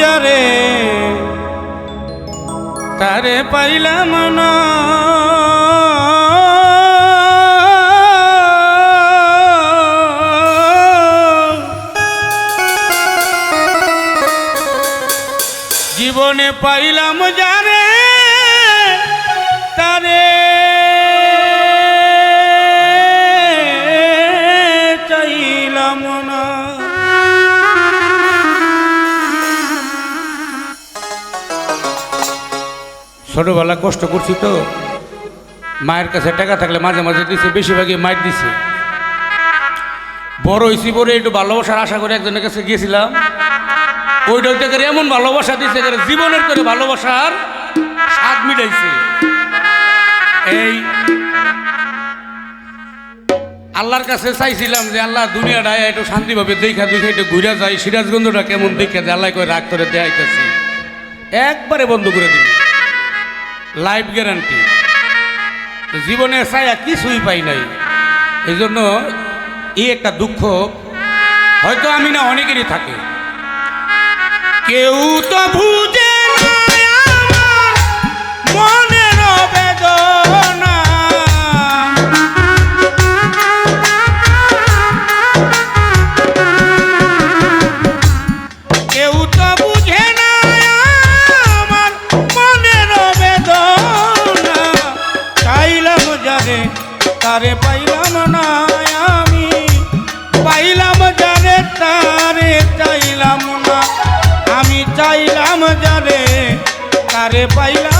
যারে তারে পাইলাম না। জীবনে পাইলাম যারে তারে ছোটবেলা কষ্ট করছি তো। মায়ের কাছে টাকা থাকলে মাঝে মাঝে দিছে, বেশিরভাগই মায়ের দিছে। বড় হয়েছি বড় একটু ভালোবাসার আশা করে একজনের কাছে গিয়েছিলাম। ওইটা ওইটা করে এমন ভালোবাসা করে জীবনের করে ভালোবাসার স্বাদ মিটাইছে। এই আল্লাহর কাছে চাইছিলাম যে আল্লাহ দুনিয়াটা একটু শান্তিভাবে দেখা দেখে একটু ঘুরে যাই, সিরাজগঞ্জটা কেমন দেখে যে আল্লাহ করে রাগ করে দেখাইতেছি একবারে বন্ধ করে দিবি। Life guarantee. জীবনে ছায়া কিছুই পাই নাই। এই জন্য এই একটা দুঃখ, হয়তো আমি না অনেকেরই থাকে। কেউ তো বুঝে তারে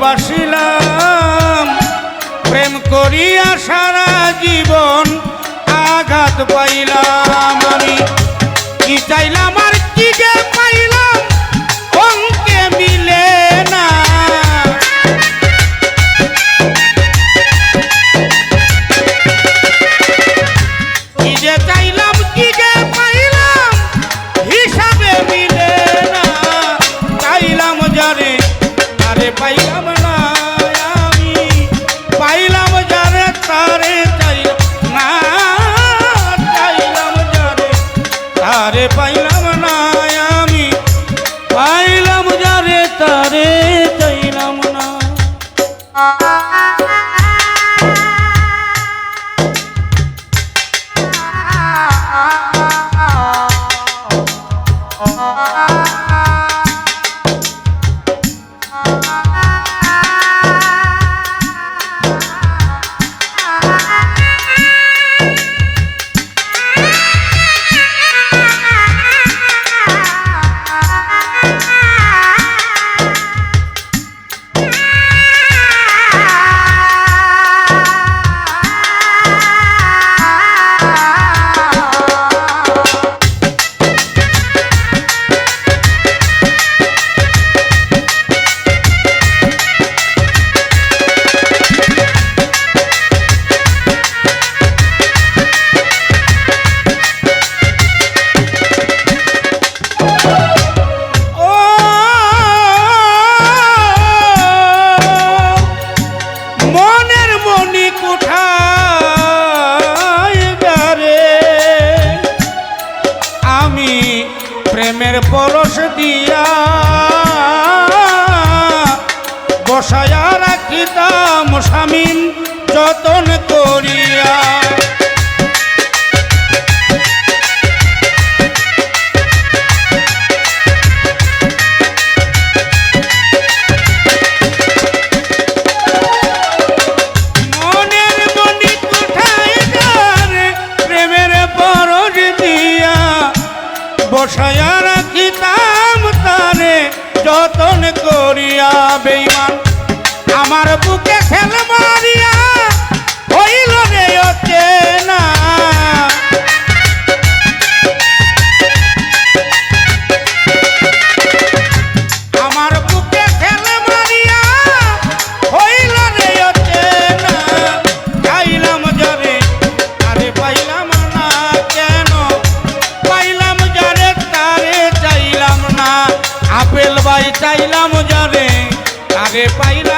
ভালোবাসিলাম। প্রেম করিয়া সারা জীবন আঘাত পাইলাম আমি। কি চাইলাম আর কি যে Bye. যতন করিয়া। বসায়া রাখিতাম তারে যতন করিয়া বেইমান। আমার বুকে আগে পাইলা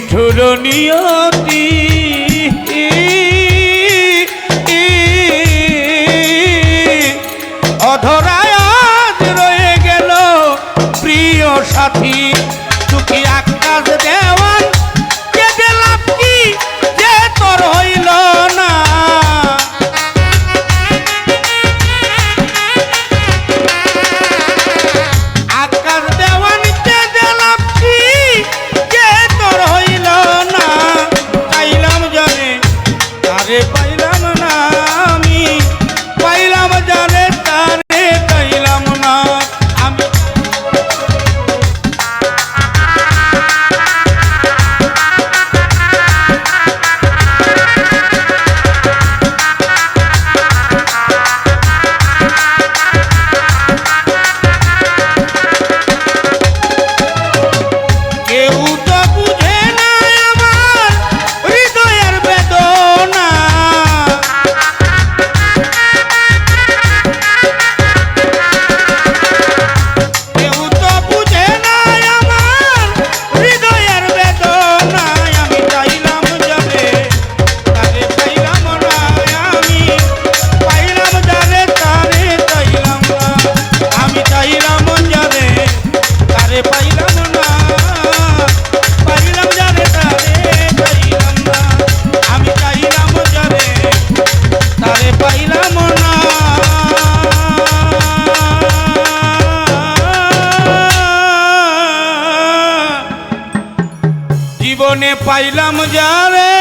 মিঠুর নিয়তি। অধরায় রয়ে গেল প্রিয় সাথী। জীবনে পাইলাম যারে